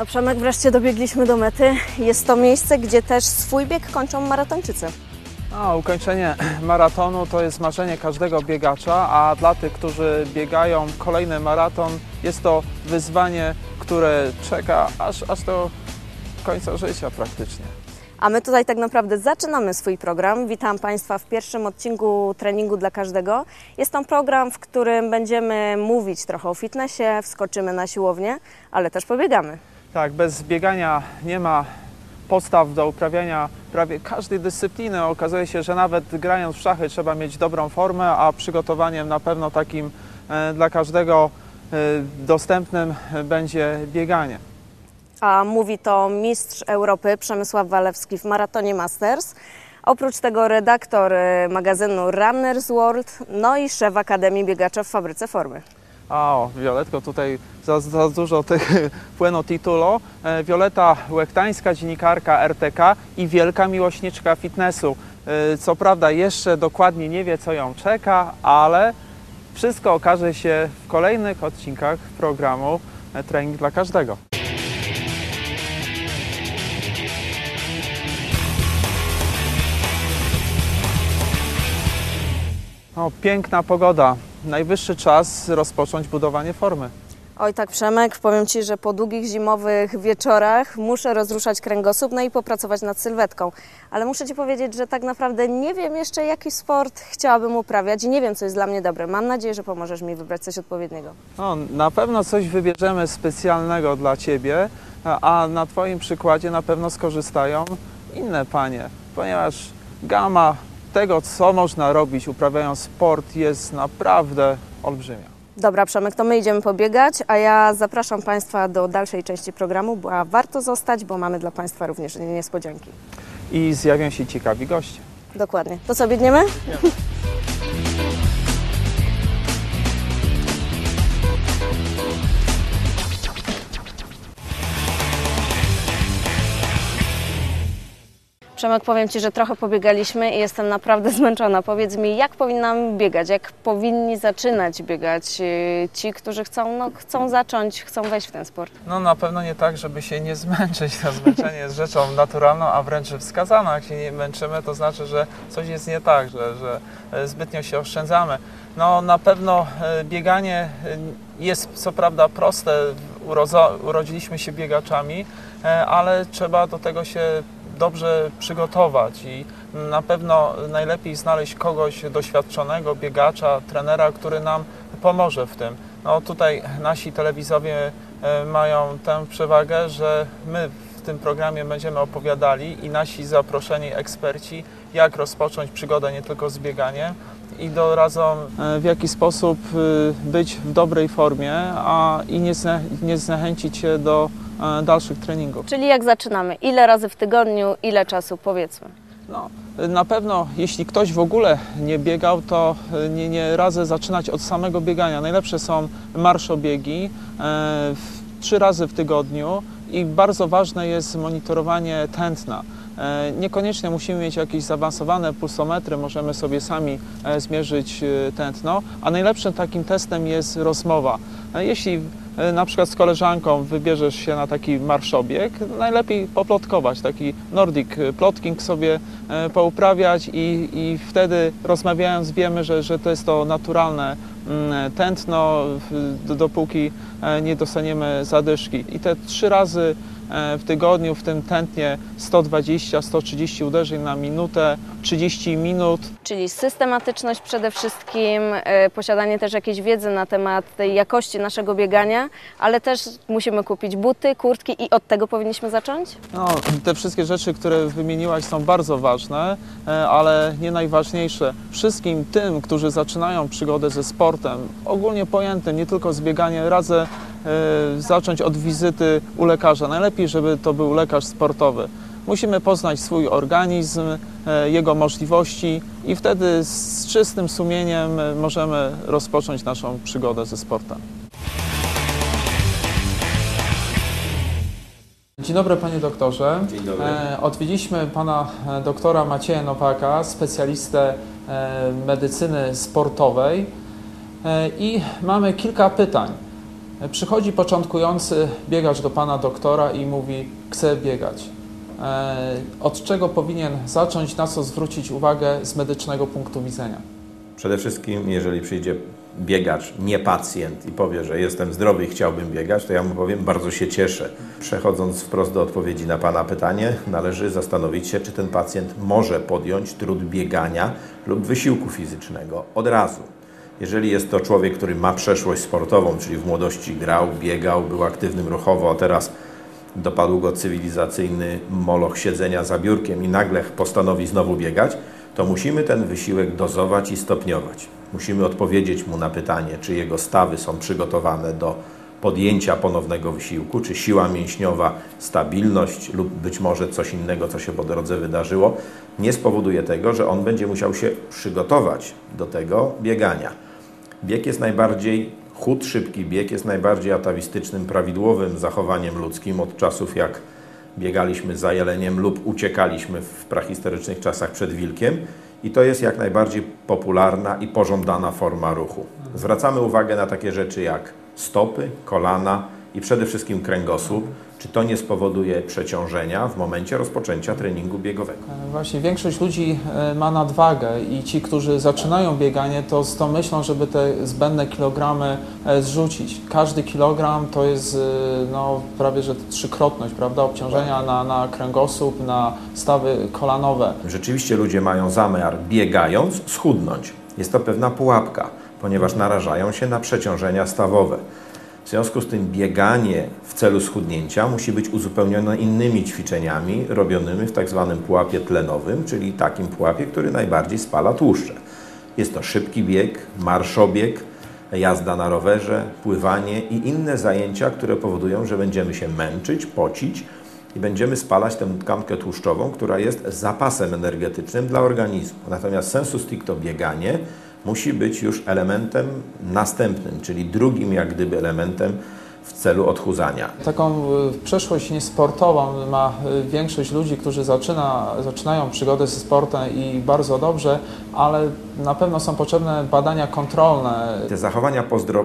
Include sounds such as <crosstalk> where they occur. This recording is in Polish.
No Przemek, wreszcie dobiegliśmy do mety. Jest to miejsce, gdzie też swój bieg kończą maratończycy. No, ukończenie maratonu to jest marzenie każdego biegacza, a dla tych, którzy biegają kolejny maraton, jest to wyzwanie, które czeka aż, aż do końca życia praktycznie. A my tutaj tak naprawdę zaczynamy swój program. Witam Państwa w pierwszym odcinku treningu dla każdego. Jest to program, w którym będziemy mówić trochę o fitnessie, wskoczymy na siłownię, ale też pobiegamy. Tak, bez biegania nie ma podstaw do uprawiania prawie każdej dyscypliny. Okazuje się, że nawet grając w szachy trzeba mieć dobrą formę, a przygotowaniem na pewno takim e, dla każdego e, dostępnym będzie bieganie. A mówi to mistrz Europy Przemysław Walewski w maratonie Masters. Oprócz tego redaktor y, magazynu Runners World, no i szef Akademii Biegacza w Fabryce Formy. A o, Violetko, tutaj za, za dużo tych <laughs> płynu titulo. E, Wioleta Łechtańska, dziennikarka RTK i wielka miłośniczka fitnessu. E, Co prawda jeszcze dokładnie nie wie, co ją czeka, ale wszystko okaże się w kolejnych odcinkach programu e, Trening dla każdego. O, piękna pogoda. Najwyższy czas rozpocząć budowanie formy. Oj tak Przemek, powiem Ci, że po długich zimowych wieczorach muszę rozruszać kręgosłup, no i popracować nad sylwetką. Ale muszę Ci powiedzieć, że tak naprawdę nie wiem jeszcze jaki sport chciałabym uprawiać i nie wiem co jest dla mnie dobre. Mam nadzieję, że pomożesz mi wybrać coś odpowiedniego. No, na pewno coś wybierzemy specjalnego dla Ciebie, a a na Twoim przykładzie na pewno skorzystają inne panie, ponieważ gama tego, co można robić uprawiając sport jest naprawdę olbrzymia. Dobra Przemek, to my idziemy pobiegać, a ja zapraszam Państwa do dalszej części programu, bo warto zostać, bo mamy dla Państwa również niespodzianki. I zjawią się ciekawi goście. Dokładnie. To co, biegniemy? Przemek, powiem Ci, że trochę pobiegaliśmy i jestem naprawdę <laughs> zmęczona. Powiedz mi, jak powinnam biegać? Jak powinni zaczynać biegać y, ci, którzy chcą, no, chcą zacząć, chcą wejść w ten sport? No na pewno nie tak, żeby się nie <laughs> zmęczyć. To zmęczenie jest rzeczą naturalną, a wręcz wskazaną. Jak się nie męczymy, to znaczy, że coś jest nie tak, że, że e, zbytnio się oszczędzamy. No na pewno e, bieganie e, jest co prawda proste, urodziliśmy się biegaczami, ale trzeba do tego się dobrze przygotować i na pewno najlepiej znaleźć kogoś doświadczonego, biegacza, trenera, który nam pomoże w tym. No tutaj nasi telewizowie e, mają tę przewagę, że my w tym programie będziemy opowiadali i nasi zaproszeni eksperci, jak rozpocząć przygodę nie tylko z bieganiem i doradzą e, w jaki sposób e, być w dobrej formie, a i nie, zniechęcić się do dalszych treningów. Czyli jak zaczynamy? Ile razy w tygodniu, ile czasu powiedzmy? No, na pewno, jeśli ktoś w ogóle nie biegał, to e, nie, nie radzę zaczynać od samego biegania. Najlepsze są marszobiegi e, trzy razy w tygodniu i bardzo ważne jest monitorowanie tętna. E, Niekoniecznie musimy mieć jakieś zaawansowane pulsometry, możemy sobie sami e, zmierzyć e, tętno, a najlepszym takim testem jest rozmowa. E, Jeśli e, na przykład z koleżanką wybierzesz się na taki marszobieg, najlepiej poplotkować, taki Nordic plotking sobie e, pouprawiać i, i wtedy rozmawiając wiemy, że, że to jest to naturalne mm, tętno, dopóki e, nie dostaniemy zadyszki. I te trzy razy e, w tygodniu w tym tętnie 120-130 uderzeń na minutę, 30 minut. Czyli systematyczność przede wszystkim, e, posiadanie też jakiejś wiedzy na temat tej jakości naszego biegania, ale też musimy kupić buty, kurtki i od tego powinniśmy zacząć? No, te wszystkie rzeczy, które wymieniłaś są bardzo ważne, e, ale nie najważniejsze. Wszystkim tym, którzy zaczynają przygodę ze sportem, ogólnie pojętym, nie tylko z bieganiem, radzę e, zacząć od wizyty u lekarza. Najlepiej, żeby to był lekarz sportowy. Musimy poznać swój organizm, e, jego możliwości i wtedy z czystym sumieniem e, możemy rozpocząć naszą przygodę ze sportem. Dzień dobry panie doktorze. Dzień dobry. E, Odwiedziliśmy pana e, doktora Macieja Nowaka, specjalistę e, medycyny sportowej e, i mamy kilka pytań. E, Przychodzi początkujący biegacz do pana doktora i mówi: Chcę biegać. E, Od czego powinien zacząć, na co zwrócić uwagę z medycznego punktu widzenia? Przede wszystkim, jeżeli przyjdzie biegacz, nie pacjent i powie, że jestem zdrowy i chciałbym biegać, to ja mu powiem, bardzo się cieszę. Przechodząc wprost do odpowiedzi na Pana pytanie, należy zastanowić się, czy ten pacjent może podjąć trud biegania lub wysiłku fizycznego od razu. Jeżeli jest to człowiek, który ma przeszłość sportową, czyli w młodości grał, biegał, był aktywnym ruchowo, a teraz dopadł go cywilizacyjny moloch siedzenia za biurkiem i nagle postanowi znowu biegać, to musimy ten wysiłek dozować i stopniować. Musimy odpowiedzieć mu na pytanie, czy jego stawy są przygotowane do podjęcia ponownego wysiłku, czy siła mięśniowa, stabilność lub być może coś innego, co się po drodze wydarzyło, nie spowoduje tego, że on będzie musiał się przygotować do tego biegania. Bieg jest najbardziej, chód, szybki bieg jest najbardziej atawistycznym, prawidłowym zachowaniem ludzkim od czasów jak biegaliśmy za jeleniem lub uciekaliśmy w prahistorycznych czasach przed wilkiem i to jest jak najbardziej popularna i pożądana forma ruchu. Zwracamy uwagę na takie rzeczy jak stopy, kolana i przede wszystkim kręgosłup. Czy to nie spowoduje przeciążenia w momencie rozpoczęcia treningu biegowego? E, Właśnie większość ludzi e, ma nadwagę i ci, którzy zaczynają bieganie, to z tą myślą, żeby te zbędne kilogramy e, zrzucić. Każdy kilogram to jest no, prawie że trzykrotność prawda, obciążenia na, na kręgosłup, na stawy kolanowe. Rzeczywiście ludzie mają zamiar biegając schudnąć. Jest to pewna pułapka, ponieważ narażają się na przeciążenia stawowe. W związku z tym bieganie w celu schudnięcia musi być uzupełnione innymi ćwiczeniami robionymi w tak zwanym pułapie tlenowym, czyli takim pułapie, który najbardziej spala tłuszcze. Jest to szybki bieg, marszobieg, jazda na rowerze, pływanie i inne zajęcia, które powodują, że będziemy się męczyć, pocić i będziemy spalać tę tkankę tłuszczową, która jest zapasem energetycznym dla organizmu. Natomiast sensu stricto bieganie musi być już elementem następnym, czyli drugim jak gdyby elementem w celu odchudzania. Taką e, przeszłość niesportową ma e, większość ludzi, którzy zaczyna, zaczynają przygodę ze sportem i bardzo dobrze, ale na pewno są potrzebne badania kontrolne, Te zachowania pozdro-